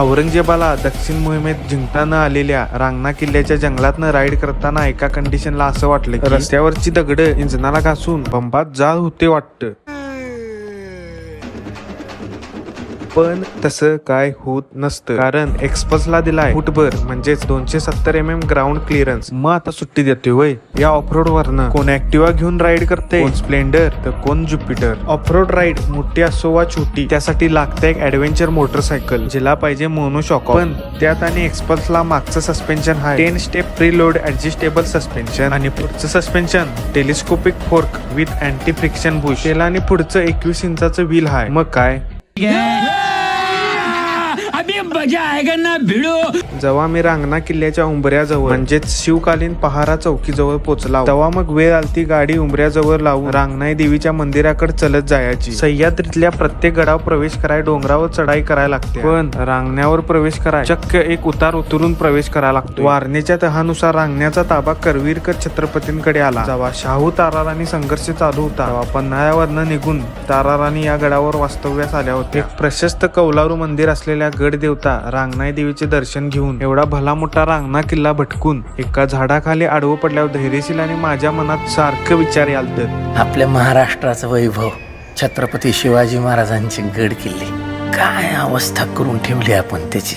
औरंगजेबाला दक्षिण मोहिमेत जिंकताना आलेल्या रांगणा किल्ल्याच्या जंगलातनं राईड करताना एका कंडिशनला असं वाटलं रस्त्यावरची दगड इंजनाला घासून बंबात जाळ होते वाटतं. पण तसं काय होत नसतं. कारण एक्सपल्सला दिलाय. फुटभर म्हणजेच दोनशे सत्तर एम एम ग्राउंड क्लिअरन्स मग आता सुट्टी देतोय वय या ऑफरोड वरनं. कोण ऍक्टिवा घेऊन राईड करते कोण स्प्लेंडर तर कोण ज्युपिटर ऑफरोड राईड मोठी असो वा छोटी त्यासाठी लागतं एक ऍडव्हेंचर मोटरसायकल जिला पाहिजे मोनो शॉक पण त्यात आणि एक्सपल्सला मागचं सस्पेन्शन आहे ten step preload adjustable suspension आणि पुढचं suspension telescopic fork with anti friction bush त्याला आणि पुढचं एकवीस इंचाचं व्हील आहे मग काय? अभी मजा आएगा ना भिड़ो. जेव्हा मी रांगणा किल्ल्याच्या उंबऱ्याजवळ म्हणजेच शिवकालीन पहारा चौकीजवळ पोहोचला तेव्हा मग वेळ आलती गाडी उंबऱ्याजवळ लावून रांगणाई देवीच्या मंदिराकडे चलत जायची. सह्याद्रीतल्या प्रत्येक गडावर प्रवेश कराय डोंगरावर चढाई करायला लागते. पण रांगण्यावर प्रवेश कराय चक्क एक उतार उतरून प्रवेश करायला लागतो वारणेच्या तहानुसार रांगण्याचा ताबा करवीरकर छत्रपतींकडे आला. जेव्हा शाहू ताराराणी संघर्ष चालू होता तेव्हा पन्हाळ्यावरनं निघून ताराराणी या गडावर वास्तव्यास आल्या होत्या. एक प्रशस्त कौलारू मंदिर असलेल्या गड देवता रांगणाई देवीचे दर्शन घेऊन एवढा भला मोठा रांगणा किल्ला भटकून एका झाडाखाली आडवं पडल्यावर धैर्यशील आणि माझ्या मनात सारखं विचार यालत. आपल्या महाराष्ट्राचं वैभव छत्रपती शिवाजी महाराजांचे गड किल्ले काय अवस्था करून ठेवली आपण त्याची?